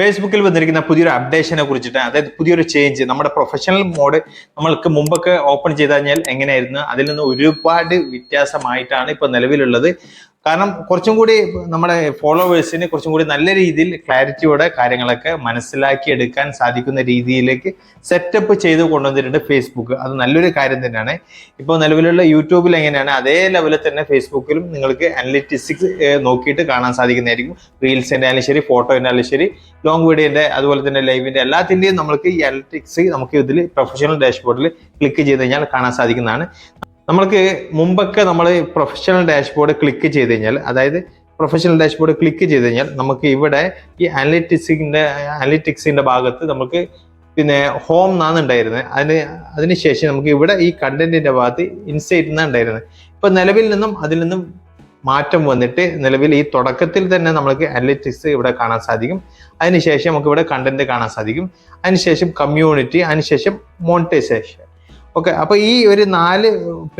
ഫേസ്ബുക്കിൽ വന്നിരിക്കുന്ന പുതിയൊരു അപ്ഡേഷനെ കുറിച്ചിട്ട് അതായത് പുതിയൊരു ചേഞ്ച് നമ്മുടെ പ്രൊഫഷണൽ മോഡ് നമ്മൾക്ക് മുമ്പൊക്കെ ഓപ്പൺ ചെയ്ത് കഴിഞ്ഞാൽ എങ്ങനെയായിരുന്നു? അതിൽ നിന്ന് ഒരുപാട് വ്യത്യാസമായിട്ടാണ് ഇപ്പൊ നിലവിലുള്ളത്. കാരണം കുറച്ചും കൂടി നമ്മുടെ ഫോളോവേഴ്സിന് കുറച്ചും കൂടി നല്ല രീതിയിൽ ക്ലാരിറ്റിയോടെ കാര്യങ്ങളൊക്കെ മനസ്സിലാക്കി എടുക്കാൻ സാധിക്കുന്ന രീതിയിലേക്ക് സെറ്റപ്പ് ചെയ്ത് കൊണ്ടുവന്നിട്ടുണ്ട് ഫേസ്ബുക്ക്. അത് നല്ലൊരു കാര്യം തന്നെയാണ്. ഇപ്പോൾ നിലവിലുള്ള യൂട്യൂബിൽ എങ്ങനെയാണ് അതേ ലെവലിൽ തന്നെ ഫേസ്ബുക്കിലും നിങ്ങൾക്ക് അനലിറ്റിക്സ് നോക്കിയിട്ട് കാണാൻ സാധിക്കുന്നതായിരിക്കും. റീൽസിന്റെ ആയാലും ശരി ഫോട്ടോന്റെ ആയാലും ശരി ലോങ് വീഡിയോന്റെ അതുപോലെ തന്നെ ലൈവിന്റെ എല്ലാത്തിന്റെയും നമുക്ക് ഈ അനലിറ്റിക്സ് നമുക്ക് ഇതിൽ പ്രൊഫഷണൽ ഡാഷ്ബോർഡിൽ ക്ലിക്ക് ചെയ്ത് കഴിഞ്ഞാൽ കാണാൻ സാധിക്കുന്നതാണ്. നമ്മൾക്ക് മുമ്പൊക്കെ നമ്മൾ പ്രൊഫഷണൽ ഡാഷ്ബോർഡ് ക്ലിക്ക് ചെയ്ത് കഴിഞ്ഞാൽ അതായത് പ്രൊഫഷണൽ ഡാഷ്ബോർഡ് ക്ലിക്ക് ചെയ്ത് കഴിഞ്ഞാൽ നമുക്ക് ഇവിടെ ഈ അനലിറ്റിക്സിന്റെ അനലിറ്റിക്സിന്റെ ഭാഗത്ത് നമുക്ക് പിന്നെ ഹോം എന്നാണ് ഉണ്ടായിരുന്നത്. അതിന് അതിനുശേഷം നമുക്ക് ഇവിടെ ഈ കണ്ടന്റിന്റെ ഭാഗത്ത് ഇൻസൈറ്റ് എന്നാണ് ഉണ്ടായിരുന്നത്. ഇപ്പൊ നിലവിൽ നിന്നും അതിൽ നിന്നും മാറ്റം വന്നിട്ട് നിലവിൽ ഈ തുടക്കത്തിൽ തന്നെ നമുക്ക് അനലിറ്റിക്സ് ഇവിടെ കാണാൻ സാധിക്കും. അതിനുശേഷം നമുക്ക് ഇവിടെ കണ്ടന്റ് കാണാൻ സാധിക്കും. അതിനുശേഷം കമ്മ്യൂണിറ്റി അതിനുശേഷം മോണിറ്റൈസേഷൻ ഓക്കെ അപ്പൊ ഈ ഒരു നാല്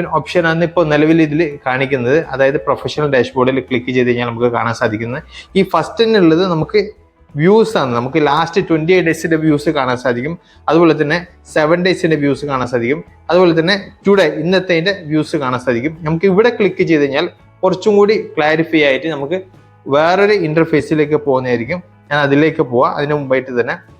ഓപ്ഷൻ ആണ് ഇപ്പോൾ നിലവിൽ ഇതിൽ കാണിക്കുന്നത്. അതായത് പ്രൊഫഷണൽ ഡാഷ്ബോർഡിൽ ക്ലിക്ക് ചെയ്ത് കഴിഞ്ഞാൽ നമുക്ക് കാണാൻ സാധിക്കുന്നത്. ഈ ഫസ്റ്റിനുള്ളത് നമുക്ക് വ്യൂസ് ആണ്. നമുക്ക് ലാസ്റ്റ് ട്വന്റി എയ്റ്റ് ഡേയ്സിന്റെ വ്യൂസ് കാണാൻ സാധിക്കും. അതുപോലെ തന്നെ സെവൻ ഡേയ്സിന്റെ വ്യൂസ് കാണാൻ സാധിക്കും. അതുപോലെ തന്നെ ടുഡേ ഇന്നത്തെ വ്യൂസ് കാണാൻ സാധിക്കും. നമുക്ക് ഇവിടെ ക്ലിക്ക് ചെയ്ത് കഴിഞ്ഞാൽ കുറച്ചും കൂടി ക്ലാരിഫൈ ആയിട്ട് നമുക്ക് വേറൊരു ഇന്റർഫേസിലേക്ക് പോകുന്നതായിരിക്കും. ഞാൻ അതിലേക്ക് പോവാം. അതിനു മുമ്പായിട്ട് തന്നെ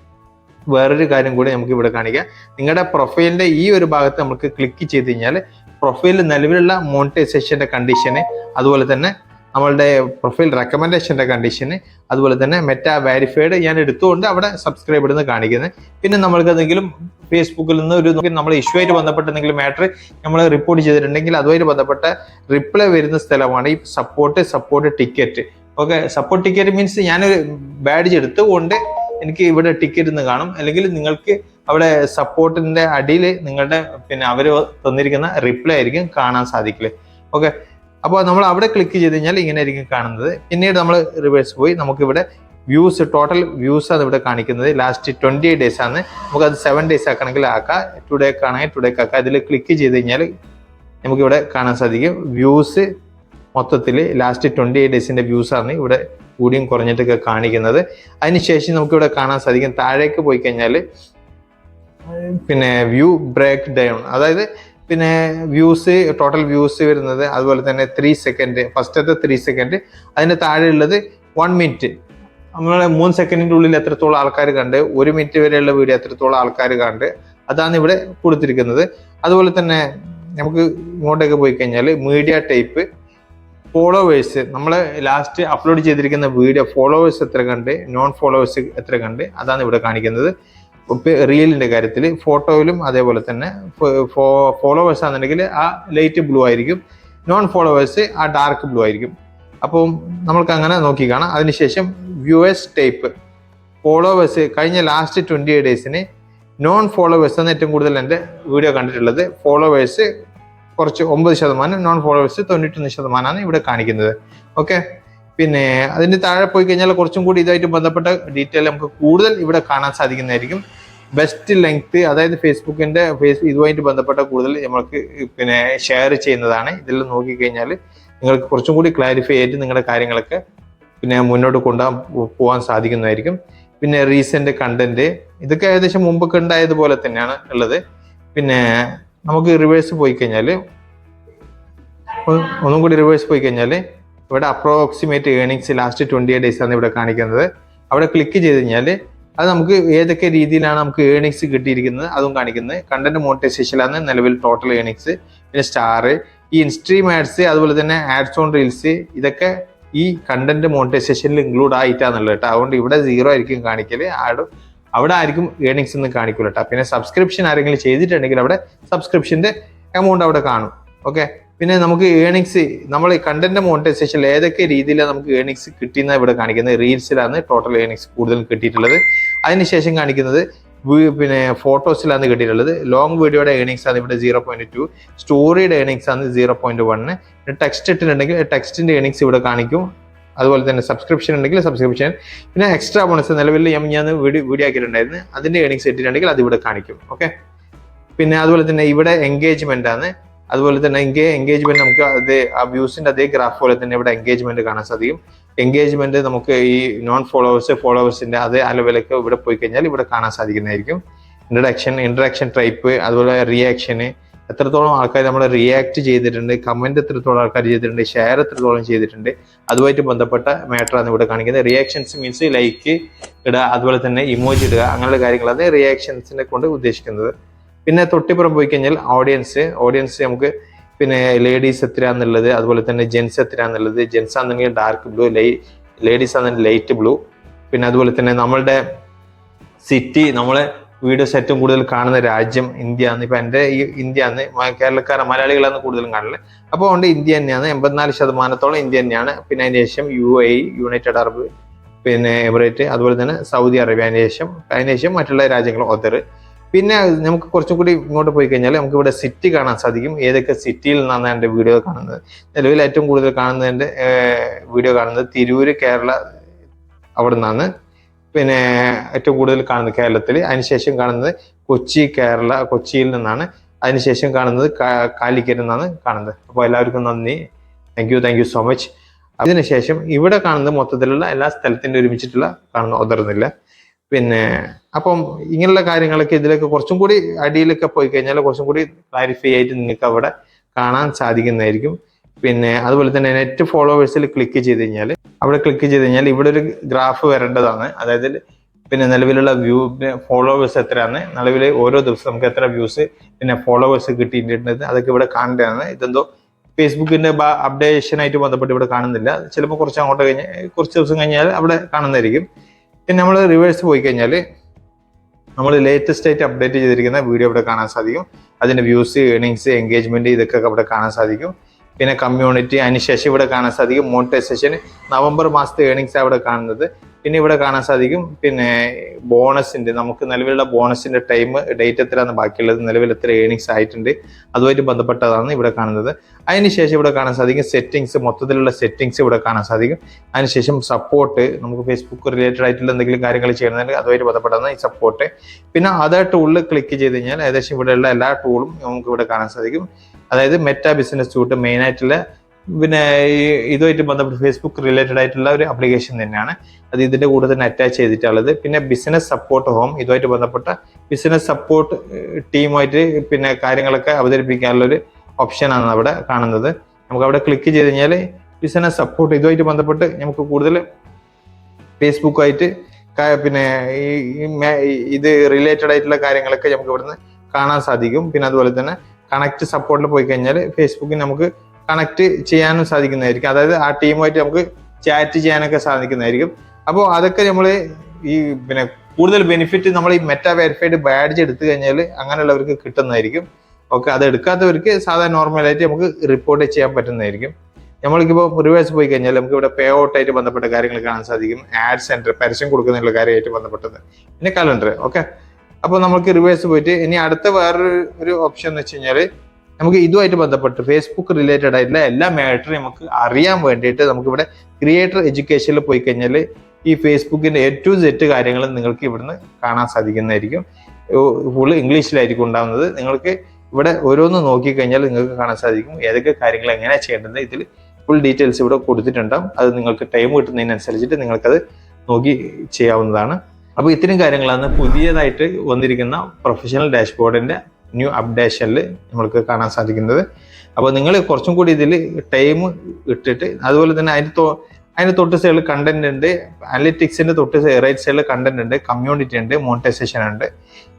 വേറൊരു കാര്യം കൂടി നമുക്ക് ഇവിടെ കാണിക്കാം. നിങ്ങളുടെ പ്രൊഫൈലിന്റെ ഈ ഒരു ഭാഗത്ത് നമുക്ക് ക്ലിക്ക് ചെയ്ത് കഴിഞ്ഞാൽ പ്രൊഫൈലിൽ നിലവിലുള്ള മോണിറ്റൈസേഷന്റെ കണ്ടീഷന് അതുപോലെ തന്നെ നമ്മളുടെ പ്രൊഫൈൽ റെക്കമെൻഡേഷന്റെ കണ്ടീഷന് അതുപോലെ തന്നെ മെറ്റ വാരിഫൈഡ് ഞാൻ എടുത്തുകൊണ്ട് അവിടെ സബ്സ്ക്രൈബ് ഇടുന്ന് കാണിക്കുന്നത്. പിന്നെ നമ്മൾക്ക് എന്തെങ്കിലും ഫേസ്ബുക്കിൽ നിന്ന് ഒരു നമ്മൾ ഇഷ്യൂ ആയിട്ട് ബന്ധപ്പെട്ട എന്തെങ്കിലും മാറ്റർ നമ്മൾ റിപ്പോർട്ട് ചെയ്തിട്ടുണ്ടെങ്കിൽ അതുമായിട്ട് ബന്ധപ്പെട്ട റിപ്ലൈ വരുന്ന സ്ഥലമാണ് ഈ support support ticket okay support ticket means ഞാനൊരു ബാഡ്ജ് എടുത്തുകൊണ്ട് എനിക്ക് ഇവിടെ ടിക്കറ്റ് കാണും. അല്ലെങ്കിൽ നിങ്ങൾക്ക് അവിടെ സപ്പോർട്ടിന്റെ അടിയിൽ നിങ്ങളുടെ പിന്നെ അവർ തന്നിരിക്കുന്ന റിപ്ലൈ ആയിരിക്കും കാണാൻ സാധിക്കില്ലേ ഓക്കെ അപ്പോൾ നമ്മൾ അവിടെ ക്ലിക്ക് ചെയ്ത് കഴിഞ്ഞാൽ ഇങ്ങനെ ആയിരിക്കും കാണുന്നത്. പിന്നീട് നമ്മൾ റിവേഴ്സ് പോയി. നമുക്ക് ഇവിടെ വ്യൂസ് ടോട്ടൽ വ്യൂസ് ആണ് ഇവിടെ കാണിക്കുന്നത്. ലാസ്റ്റ് ട്വന്റി എയ്റ്റ് ഡേയ്സ് ആണ്. നമുക്ക് അത് സെവൻ ഡേയ്സ് ആക്കണമെങ്കിൽ ആക്കാം. ടുഡേ ആണെങ്കിൽ ടുഡേക്ക് ആക്കാം. അതിൽ ക്ലിക്ക് ചെയ്ത് കഴിഞ്ഞാൽ നമുക്കിവിടെ കാണാൻ സാധിക്കും. വ്യൂസ് മൊത്തത്തിൽ ലാസ്റ്റ് ട്വന്റി എയ്റ്റ് ഡേയ്സിന്റെ വ്യൂസ് ആണ് ഇവിടെ കൂടിയും കുറഞ്ഞിട്ടൊക്കെ കാണിക്കുന്നത്. അതിനുശേഷം നമുക്കിവിടെ കാണാൻ സാധിക്കും താഴേക്ക് പോയി കഴിഞ്ഞാൽ പിന്നെ വ്യൂ ബ്രേക്ക് ഡൗൺ അതായത് പിന്നെ വ്യൂസ് ടോട്ടൽ വ്യൂസ് വരുന്നത് അതുപോലെ തന്നെ ത്രീ സെക്കൻഡ് ഫസ്റ്റത്തെ ത്രീ സെക്കൻഡ് അതിന്റെ താഴെ ഉള്ളത് വൺ മിനിറ്റ് നമ്മളെ മൂന്ന് സെക്കൻഡിന്റെ ഉള്ളിൽ എത്രത്തോളം ആൾക്കാർ കണ്ട് ഒരു മിനിറ്റ് വരെയുള്ള വീഡിയോ എത്രത്തോളം ആൾക്കാർ കണ്ട് അതാണ് ഇവിടെ കൊടുത്തിരിക്കുന്നത്. അതുപോലെ തന്നെ നമുക്ക് ഇങ്ങോട്ടേക്ക് പോയി കഴിഞ്ഞാൽ മീഡിയ ടൈപ്പ് ഫോളോവേഴ്സ് നമ്മൾ ലാസ്റ്റ് അപ്ലോഡ് ചെയ്തിരിക്കുന്ന വീഡിയോ ഫോളോവേഴ്സ് എത്ര കണ്ട് നോൺ ഫോളോവേഴ്സ് എത്ര കണ്ട് അതാണ് ഇവിടെ കാണിക്കുന്നത്. റിയലിന്റെ കാര്യത്തിൽ ഫോട്ടോയിലും അതേപോലെ തന്നെ ഫോളോവേഴ്സ് ആണെന്നുണ്ടെങ്കിൽ ആ ലൈറ്റ് ബ്ലൂ ആയിരിക്കും. നോൺ ഫോളോവേഴ്സ് ആ ഡാർക്ക് ബ്ലൂ ആയിരിക്കും. അപ്പോൾ നമ്മൾക്ക് അങ്ങനെ നോക്കി കാണാം. അതിനുശേഷം വ്യൂവേഴ്സ് ടൈപ്പ് ഫോളോവേഴ്സ് കഴിഞ്ഞ ലാസ്റ്റ് ട്വന്റി ഡേയ്സിന് നോൺ ഫോളോവേഴ്സ് ആണ് ഏറ്റവും കൂടുതൽ എന്റെ വീഡിയോ കണ്ടിട്ടുള്ളത്. ഫോളോവേഴ്സ് കുറച്ച് ഒമ്പത് ശതമാനം നോൺ ഫോളോവേഴ്സ് തൊണ്ണൂറ്റൊന്ന് ശതമാനമാണ് ഇവിടെ കാണിക്കുന്നത്. ഓക്കെ പിന്നെ അതിന് താഴെ പോയി കഴിഞ്ഞാൽ കുറച്ചും കൂടി ഇതായിട്ട് ബന്ധപ്പെട്ട ഡീറ്റെയിൽ നമുക്ക് കൂടുതൽ ഇവിടെ കാണാൻ സാധിക്കുന്നതായിരിക്കും. ബെസ്റ്റ് ലെങ്ത് അതായത് ഫേസ്ബുക്കിന്റെ ഫേസ് ഇതുമായിട്ട് ബന്ധപ്പെട്ട കൂടുതൽ നമ്മൾക്ക് പിന്നെ ഷെയർ ചെയ്യുന്നതാണ്. ഇതിൽ നോക്കിക്കഴിഞ്ഞാൽ നിങ്ങൾക്ക് കുറച്ചും കൂടി ക്ലാരിഫൈ ആയിട്ട് നിങ്ങളുടെ കാര്യങ്ങളൊക്കെ പിന്നെ മുന്നോട്ട് കൊണ്ടുപോകാൻ പോകാൻ സാധിക്കുന്നതായിരിക്കും. പിന്നെ റീസെന്റ് കണ്ടന്റ് ഇതൊക്കെ ഏകദേശം മുമ്പൊക്കെ ഉണ്ടായതുപോലെ തന്നെയാണ് ഉള്ളത്. പിന്നെ നമുക്ക് റിവേഴ്സ് പോയി കഴിഞ്ഞാൽ ഒന്നും കൂടി റിവേഴ്സ് പോയി കഴിഞ്ഞാൽ ഇവിടെ approximate earnings last twenty days ആണ് ഇവിടെ കാണിക്കുന്നത്. അവിടെ ക്ലിക്ക് ചെയ്ത് കഴിഞ്ഞാൽ അത് നമുക്ക് ഏതൊക്കെ രീതിയിലാണ് നമുക്ക് ഏണിങ്സ് കിട്ടിയിരിക്കുന്നത് അതും കാണിക്കുന്നത്. കണ്ടന്റ് മോണിറ്റൈസേഷനിലാണ് നിലവിൽ ടോട്ടൽ ഏണിങ്സ് പിന്നെ സ്റ്റാർ ഈ ഇൻസ്ട്രീം ആഡ്സ് അതുപോലെ തന്നെ ആഡ്സ് ഓൺ റീൽസ് ഇതൊക്കെ ഈ കണ്ടന്റ് മോണിറ്റൈസേഷനിൽ ഇൻക്ലൂഡ് ആയിട്ടാന്നുള്ളത് കേട്ടോ. അതുകൊണ്ട് ഇവിടെ സീറോ ആയിരിക്കും കാണിക്കൽ. ആഡ് അവിടെ ആയിരിക്കും ഏണിങ്സ് ഒന്നും കാണിക്കൂലട്ടോ പിന്നെ സബ്സ്ക്രിപ്ഷൻ ആരെങ്കിലും ചെയ്തിട്ടുണ്ടെങ്കിൽ അവിടെ സബ്സ്ക്രിപ്ഷന്റെ എമൗണ്ട് അവിടെ കാണും. ഓക്കെ പിന്നെ നമുക്ക് ഏണിങ്സ് നമ്മൾ കണ്ടന്റ് മോണിറ്റൈസേഷൻ ഏതൊക്കെ രീതിയിലാണ് നമുക്ക് ഏണിങ്സ് കിട്ടിയെന്ന് ഇവിടെ കാണിക്കുന്നത്. റീൽസിലാണ് ടോട്ടൽ ഏണിങ്സ് കൂടുതൽ കിട്ടിയിട്ടുള്ളത്. അതിനുശേഷം കാണിക്കുന്നത് പിന്നെ ഫോട്ടോസിലാണ് കിട്ടിയിട്ടുള്ളത്. ലോങ് വീഡിയോയുടെ ഏണിങ്സ് ആണ് ഇവിടെ സീറോ പോയിന്റ് ടു സ്റ്റോറിയുടെ ഏണിങ്സ് ആണ് സീറോ പോയിന്റ് വണ് ടെക്സ്റ്റ് ഇട്ടിട്ടുണ്ടെങ്കിൽ ടെക്സ്റ്റിന്റെ ഏണിങ്സ് ഇവിടെ കാണിക്കും. അതുപോലെ തന്നെ സബ്സ്ക്രിപ്ഷൻ ഉണ്ടെങ്കിൽ സബ്സ്ക്രിപ്ഷൻ പിന്നെ എക്സ്ട്രാ ബോണസ് നിലവിൽ ഞാൻ ഞാൻ വീഡിയോ വീഡിയോ ആക്കിയിട്ടുണ്ടായിരുന്നു. അതിന്റെ ഏണിങ്സ് ഇട്ടിട്ടുണ്ടെങ്കിൽ അത് ഇവിടെ കാണിക്കും. ഓക്കെ പിന്നെ അതുപോലെ തന്നെ ഇവിടെ എൻഗേജ്മെന്റ് ആണ്. അതുപോലെ തന്നെ എൻഗേജ്മെന്റ് നമുക്ക് അതേ ആ വ്യൂസിന്റെ അതേ ഗ്രാഫ് പോലെ തന്നെ ഇവിടെ എൻഗേജ്മെന്റ് കാണാൻ സാധിക്കും. എൻഗേജ്മെന്റ് നമുക്ക് ഈ നോൺ ഫോളോവേഴ്സ് ഫോളോവേഴ്സിന്റെ അതേ ആ ലെവലൊക്കെ ഇവിടെ പോയി കഴിഞ്ഞാൽ ഇവിടെ കാണാൻ സാധിക്കുന്നതായിരിക്കും. ഇൻട്രഡക്ഷൻ ഇൻട്രഡക്ഷൻ ടൈപ്പ് അതുപോലെ റിയാക്ഷന് എത്രത്തോളം ആൾക്കാർ നമ്മൾ റിയാക്ട് ചെയ്തിട്ടുണ്ട് കമന്റ് എത്രത്തോളം ആൾക്കാർ ചെയ്തിട്ടുണ്ട് ഷെയർ എത്രത്തോളം ചെയ്തിട്ടുണ്ട് അതുമായിട്ട് ബന്ധപ്പെട്ട മാറ്ററാണ് ഇവിടെ കാണിക്കുന്നത്. റിയാക്ഷൻസ് മീൻസ് ലൈക്ക് ഇടുക അതുപോലെ തന്നെ ഇമോജി ഇടുക അങ്ങനെയുള്ള കാര്യങ്ങളാണ് റിയാക്ഷൻസിനെ കൊണ്ട് ഉദ്ദേശിക്കുന്നത്. പിന്നെ തൊട്ടിപ്പുറം പോയി കഴിഞ്ഞാൽ ഓഡിയൻസ് ഓഡിയൻസ് നമുക്ക് പിന്നെ ലേഡീസ് എത്രയാന്നുള്ളത് അതുപോലെ തന്നെ ജെൻസ് എത്രയാന്നുള്ളത് ജെൻസ് ആണെങ്കിൽ ഡാർക്ക് ബ്ലൂ ലൈ ലേഡീസ് ആണെങ്കിൽ ലൈറ്റ് ബ്ലൂ പിന്നെ അതുപോലെ തന്നെ നമ്മളുടെ സിറ്റി നമ്മളെ വീഡിയോസ് ഏറ്റവും കൂടുതൽ കാണുന്ന രാജ്യം ഇന്ത്യ ആണ് ഇപ്പൊ എന്റെ ഈ ഇന്ത്യ ആണ് കേരളക്കാരെ മലയാളികളാണ് കൂടുതലും കാണുന്നത് അപ്പോൾ അതുകൊണ്ട് ഇന്ത്യ തന്നെയാണ് എൺപത്തിനാല് ശതമാനത്തോളം ഇന്ത്യ തന്നെയാണ്. പിന്നെ അതിന് ശേഷം യു എ യുണൈറ്റഡ് അറബ് പിന്നെ എമിറേറ്റ് അതുപോലെ തന്നെ സൗദി അറേബ്യ അതിന് ശേഷം അതിന് ശേഷം മറ്റുള്ള രാജ്യങ്ങൾ ഒതർ പിന്നെ നമുക്ക് കുറച്ചും കൂടി ഇങ്ങോട്ട് പോയി കഴിഞ്ഞാൽ നമുക്ക് ഇവിടെ സിറ്റി കാണാൻ സാധിക്കും. ഏതൊക്കെ സിറ്റിയിൽ നിന്നാണ് എന്റെ വീഡിയോ കാണുന്നത്? നിലവിൽ ഏറ്റവും കൂടുതൽ കാണുന്നതിന്റെ വീഡിയോ കാണുന്നത് തിരൂര് കേരള അവിടെ നിന്നാണ്. പിന്നെ ഏറ്റവും കൂടുതൽ കാണുന്നത് കേരളത്തിൽ. അതിനുശേഷം കാണുന്നത് കൊച്ചി കേരള കൊച്ചിയിൽ നിന്നാണ്. അതിനുശേഷം കാണുന്നത് കാലിക്കറ്റ് നിന്നാണ് കാണുന്നത്. അപ്പോൾ എല്ലാവർക്കും നന്ദി. Thank you thank you so much അതിനുശേഷം ഇവിടെ കാണുന്നത് മൊത്തത്തിലുള്ള എല്ലാ സ്ഥലത്തിന്റെ ഒരുമിച്ചിട്ടുള്ള കാണുന്ന ഒതറുന്നില്ല പിന്നെ അപ്പം ഇങ്ങനെയുള്ള കാര്യങ്ങളൊക്കെ ഇതിലൊക്കെ കുറച്ചും കൂടി അടിയിലൊക്കെ പോയി കഴിഞ്ഞാൽ കുറച്ചും കൂടി ക്ലാരിഫൈ ആയിട്ട് നിങ്ങൾക്ക് അവിടെ കാണാൻ സാധിക്കുന്നതായിരിക്കും. പിന്നെ അതുപോലെ തന്നെ നെറ്റ് ഫോളോവേഴ്സിൽ ക്ലിക്ക് ചെയ്ത് കഴിഞ്ഞാൽ അവിടെ ക്ലിക്ക് ചെയ്ത് കഴിഞ്ഞാൽ ഇവിടെ ഒരു ഗ്രാഫ് വരേണ്ടതാണ്. അതായത് പിന്നെ നിലവിലുള്ള വ്യൂ ഫോളോവേഴ്സ് എത്രയാണ് നിലവിൽ ഓരോ ദിവസം നമുക്ക് എത്ര വ്യൂസ് പിന്നെ ഫോളോവേഴ്സ് കിട്ടിയിട്ടുണ്ട് അതൊക്കെ ഇവിടെ കാണേണ്ടതാണ്. ഇതെന്തോ ഫേസ്ബുക്കിന്റെ അപ്ഡേഷനായിട്ട് ബന്ധപ്പെട്ട് ഇവിടെ കാണുന്നില്ല. ചിലപ്പോൾ കുറച്ച് അങ്ങോട്ട് കഴിഞ്ഞ് കുറച്ച് ദിവസം കഴിഞ്ഞാൽ അവിടെ കാണുന്നതായിരിക്കും. പിന്നെ നമ്മൾ റിവേഴ്സ് പോയി കഴിഞ്ഞാൽ നമ്മൾ ലേറ്റസ്റ്റ് ആയിട്ട് അപ്ഡേറ്റ് ചെയ്തിരിക്കുന്ന വീഡിയോ ഇവിടെ കാണാൻ സാധിക്കും. അതിന്റെ വ്യൂസ് ഏണിങ്സ് എൻഗേജ്മെന്റ് ഇതൊക്കെ അവിടെ കാണാൻ സാധിക്കും. പിന്നെ കമ്മ്യൂണിറ്റി അതിനുശേഷം ഇവിടെ കാണാൻ സാധിക്കും മോണിറ്റൈസേഷൻ നവംബർ മാസത്തെ ഏണിങ്സ് ഇവിടെ കാണുന്നത്. പിന്നെ ഇവിടെ കാണാൻ സാധിക്കും. പിന്നെ ബോണസിന്റെ നമുക്ക് നിലവിലുള്ള ബോണസിന്റെ ടൈം ഡേറ്റ് എത്രയാണ് ബാക്കിയുള്ളത് നിലവിൽ എത്ര ഏണിങ്സ് ആയിട്ടുണ്ട് അതുമായിട്ട് ബന്ധപ്പെട്ടതാണ് ഇവിടെ കാണുന്നത്. അതിനുശേഷം ഇവിടെ കാണാൻ സാധിക്കും സെറ്റിങ്സ് മൊത്തത്തിലുള്ള സെറ്റിങ്സ് ഇവിടെ കാണാൻ സാധിക്കും. അതിനുശേഷം സപ്പോർട്ട് നമുക്ക് ഫേസ്ബുക്ക് റിലേറ്റഡ് ആയിട്ടുള്ള എന്തെങ്കിലും കാര്യങ്ങൾ ചെയ്യണമെങ്കിൽ അതുമായിട്ട് ബന്ധപ്പെട്ടതാണ് ഈ സപ്പോർട്ട് പിന്നെ അതായിട്ട് ടൂളിൽ ക്ലിക്ക് ചെയ്ത് കഴിഞ്ഞാൽ ഏകദേശം ഇവിടെയുള്ള എല്ലാ ടൂളും നമുക്ക് ഇവിടെ കാണാൻ സാധിക്കും. അതായത് മെറ്റാ ബിസിനസ് സൂട്ട് മെയിൻ ആയിട്ടുള്ള പിന്നെ ഇതുമായിട്ട് ബന്ധപ്പെട്ട് ഫേസ്ബുക്ക് റിലേറ്റഡ് ആയിട്ടുള്ള ഒരു ആപ്ലിക്കേഷൻ തന്നെയാണ്. അത് ഇതിന്റെ കൂടെ തന്നെ അറ്റാച്ച് ചെയ്തിട്ടുള്ളത്. പിന്നെ ബിസിനസ് സപ്പോർട്ട് ഹോം ഇതുമായിട്ട് ബന്ധപ്പെട്ട ബിസിനസ് സപ്പോർട്ട് ടീമായിട്ട് പിന്നെ കാര്യങ്ങളൊക്കെ അവതരിപ്പിക്കാനുള്ള ഒരു ഓപ്ഷനാണ് അവിടെ കാണുന്നത്. നമുക്ക് അവിടെ ക്ലിക്ക് ചെയ്ത് കഴിഞ്ഞാൽ ബിസിനസ് സപ്പോർട്ട് ഇതുമായിട്ട് ബന്ധപ്പെട്ട് നമുക്ക് കൂടുതൽ ഫേസ്ബുക്കായിട്ട് പിന്നെ ഈ ഇത് റിലേറ്റഡ് ആയിട്ടുള്ള കാര്യങ്ങളൊക്കെ നമുക്ക് ഇവിടുന്ന് കാണാൻ സാധിക്കും. പിന്നെ അതുപോലെ തന്നെ കണക്ട് സപ്പോർട്ടിൽ പോയി കഴിഞ്ഞാൽ ഫേസ്ബുക്കിൽ നമുക്ക് കണക്ട് ചെയ്യാനും സാധിക്കുന്നതായിരിക്കും. അതായത് ആ ടീമുമായിട്ട് നമുക്ക് ചാറ്റ് ചെയ്യാനൊക്കെ സാധിക്കുന്നതായിരിക്കും. അപ്പോൾ അതൊക്കെ നമ്മൾ ഈ പിന്നെ കൂടുതൽ ബെനിഫിറ്റ് നമ്മൾ ഈ മെറ്റാ വെരിഫൈഡ് ബാഡ്ജ് എടുത്തു കഴിഞ്ഞാൽ അങ്ങനെയുള്ളവർക്ക് കിട്ടുന്നതായിരിക്കും. ഓക്കെ അത് എടുക്കാത്തവർക്ക് സാധാരണ നോർമലായിട്ട് നമുക്ക് റിപ്പോർട്ട് ചെയ്യാൻ പറ്റുന്നതായിരിക്കും. നമ്മൾക്കിപ്പോൾ റിവേഴ്സ് പോയി കഴിഞ്ഞാൽ നമുക്ക് ഇവിടെ പേ ഔട്ടായിട്ട് ബന്ധപ്പെട്ട കാര്യങ്ങൾ കാണാൻ സാധിക്കും. ആഡ് സെന്റർ പരസ്യം കൊടുക്കുന്നതിനുള്ള കാര്യമായിട്ട് ബന്ധപ്പെട്ടത്. പിന്നെ കലണ്ടർ ഓക്കെ. അപ്പോൾ നമുക്ക് റിവേഴ്സ് പോയിട്ട് ഇനി അടുത്ത വേറൊരു ഒരു ഓപ്ഷൻ എന്ന് വെച്ച് കഴിഞ്ഞാൽ നമുക്ക് ഇതുമായിട്ട് ബന്ധപ്പെട്ട് ഫേസ്ബുക്ക് റിലേറ്റഡ് ആയിട്ടുള്ള എല്ലാ മാറ്ററും നമുക്ക് അറിയാൻ വേണ്ടിയിട്ട് നമുക്കിവിടെ ക്രിയേറ്റർ എഡ്യൂക്കേഷനിൽ പോയി കഴിഞ്ഞാൽ ഈ ഫേസ്ബുക്കിന്റെ എ ടു സെറ്റ് കാര്യങ്ങൾ നിങ്ങൾക്ക് ഇവിടുന്ന് കാണാൻ സാധിക്കുന്നതായിരിക്കും. ഫുള്ള് ഇംഗ്ലീഷിലായിരിക്കും ഉണ്ടാകുന്നത് നിങ്ങൾക്ക് ഇവിടെ ഓരോന്ന് നോക്കിക്കഴിഞ്ഞാൽ നിങ്ങൾക്ക് കാണാൻ സാധിക്കും ഏതൊക്കെ കാര്യങ്ങൾ എങ്ങനെയാണ് ചെയ്യേണ്ടത്. ഇതിൽ ഫുൾ ഡീറ്റെയിൽസ് ഇവിടെ കൊടുത്തിട്ടുണ്ടാകും അത് നിങ്ങൾക്ക് ടൈം കിട്ടുന്നതിനനുസരിച്ചിട്ട് നിങ്ങൾക്കത് നോക്കി ചെയ്യാവുന്നതാണ്. അപ്പോൾ ഇത്തരം കാര്യങ്ങളാണ് പുതിയതായിട്ട് വന്നിരിക്കുന്ന പ്രൊഫഷണൽ ഡാഷ്ബോർഡിന്റെ ന്യൂ അപ്ഡേഷനിൽ നമ്മൾക്ക് കാണാൻ സാധിക്കുന്നത്. അപ്പോൾ നിങ്ങൾ കുറച്ചും കൂടി ഇതിൽ ടൈം ഇട്ടിട്ട് അതുപോലെ തന്നെ അതിന് തൊ അതിന് തൊട്ട് സൈഡിൽ കണ്ടന്റ് ഉണ്ട്. അനലിറ്റിക്സിന്റെ തൊട്ട് റൈറ്റ് സൈഡിൽ കണ്ടന്റ് ഉണ്ട് കമ്മ്യൂണിറ്റി ഉണ്ട് മോണിറ്റൈസേഷൻ ഉണ്ട്.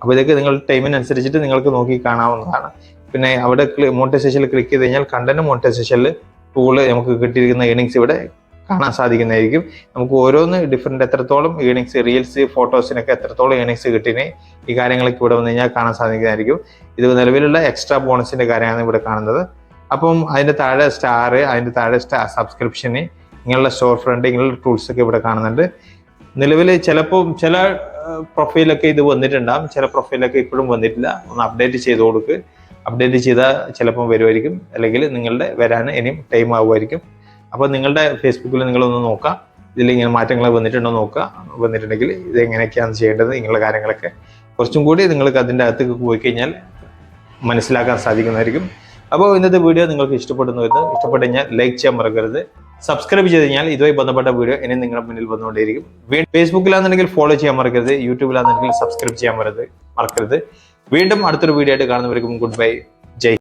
അപ്പോൾ ഇതൊക്കെ നിങ്ങൾ ടൈമിനനുസരിച്ചിട്ട് നിങ്ങൾക്ക് നോക്കി കാണാവുന്നതാണ്. പിന്നെ അവിടെ മോണിറ്റൈസേഷനിൽ ക്ലിക്ക് ചെയ്ത് കഴിഞ്ഞാൽ കണ്ടന്റ് മോണിറ്റൈസേഷനിൽ ടൂൾ നമുക്ക് കിട്ടിയിരിക്കുന്ന ഏണിങ്സ് ഇവിടെ കാണാൻ സാധിക്കുന്നതായിരിക്കും. നമുക്ക് ഓരോന്ന് ഡിഫറെന്റ് എത്രത്തോളം ഏണിങ്സ് റീൽസ് ഫോട്ടോസിനൊക്കെ എത്രത്തോളം ഏണിങ്സ് കിട്ടിനെ ഈ കാര്യങ്ങളൊക്കെ ഇവിടെ വന്നു കഴിഞ്ഞാൽ കാണാൻ സാധിക്കുന്നതായിരിക്കും. ഇത് നിലവിലുള്ള എക്സ്ട്രാ ബോണസിന്റെ കാര്യമാണ് ഇവിടെ കാണുന്നത്. അപ്പം അതിന്റെ താഴെ സ്റ്റാർ അതിന്റെ താഴെ സ്റ്റാ സബ്സ്ക്രിപ്ഷന് ഇങ്ങനെയുള്ള സ്റ്റോർ ഫ്രണ്ട് ഇങ്ങനെയുള്ള ടൂൾസ് ഒക്കെ ഇവിടെ കാണുന്നുണ്ട്. നിലവിൽ ചിലപ്പോൾ ചില പ്രൊഫൈലൊക്കെ ഇത് വന്നിട്ടുണ്ടാകും ചില പ്രൊഫൈലൊക്കെ ഇപ്പോഴും വന്നിട്ടില്ല. ഒന്ന് അപ്ഡേറ്റ് ചെയ്ത് കൊടുക്ക്. അപ്ഡേറ്റ് ചെയ്താൽ ചിലപ്പം വരുമായിരിക്കും. അല്ലെങ്കിൽ നിങ്ങളുടെ വരാൻ ഇനിയും ടൈം ആവുമായിരിക്കും. അപ്പോൾ നിങ്ങളുടെ ഫേസ്ബുക്കിൽ നിങ്ങളൊന്ന് നോക്കുക ഇതിൽ ഇങ്ങനെ മാറ്റങ്ങൾ വന്നിട്ടുണ്ടോ നോക്കുക വന്നിട്ടുണ്ടെങ്കിൽ ഇത് എങ്ങനെയൊക്കെയാണ് ചെയ്യേണ്ടത് നിങ്ങളുടെ കാര്യങ്ങളൊക്കെ കുറച്ചും കൂടി നിങ്ങൾക്ക് അതിന്റെ അകത്തേക്ക് പോയി കഴിഞ്ഞാൽ മനസ്സിലാക്കാൻ സാധിക്കുന്നതായിരിക്കും. അപ്പോൾ ഇന്നത്തെ വീഡിയോ നിങ്ങൾക്ക് ഇഷ്ടപ്പെടുന്നു വരുന്നത് ഇഷ്ടപ്പെട്ടു കഴിഞ്ഞാൽ ലൈക്ക് ചെയ്യാൻ മറക്കരുത്. സബ്സ്ക്രൈബ് ചെയ്ത് കഴിഞ്ഞാൽ ഇതുമായി ബന്ധപ്പെട്ട വീഡിയോ ഇനി നിങ്ങളുടെ മുന്നിൽ വന്നുകൊണ്ടിരിക്കും വീണ്ടും ഫേസ്ബുക്കിലാണെന്നുണ്ടെങ്കിൽ ഫോളോ ചെയ്യാൻ മറക്കരുത്. യൂട്യൂബിലാണെന്നുണ്ടെങ്കിൽ സബ്സ്ക്രൈബ് ചെയ്യാൻ മറക്കരുത്. മറക്കരുത്. വീണ്ടും അടുത്തൊരു വീഡിയോ ആയിട്ട് കാണുന്നവർക്കും ഗുഡ് ബൈ ജയ്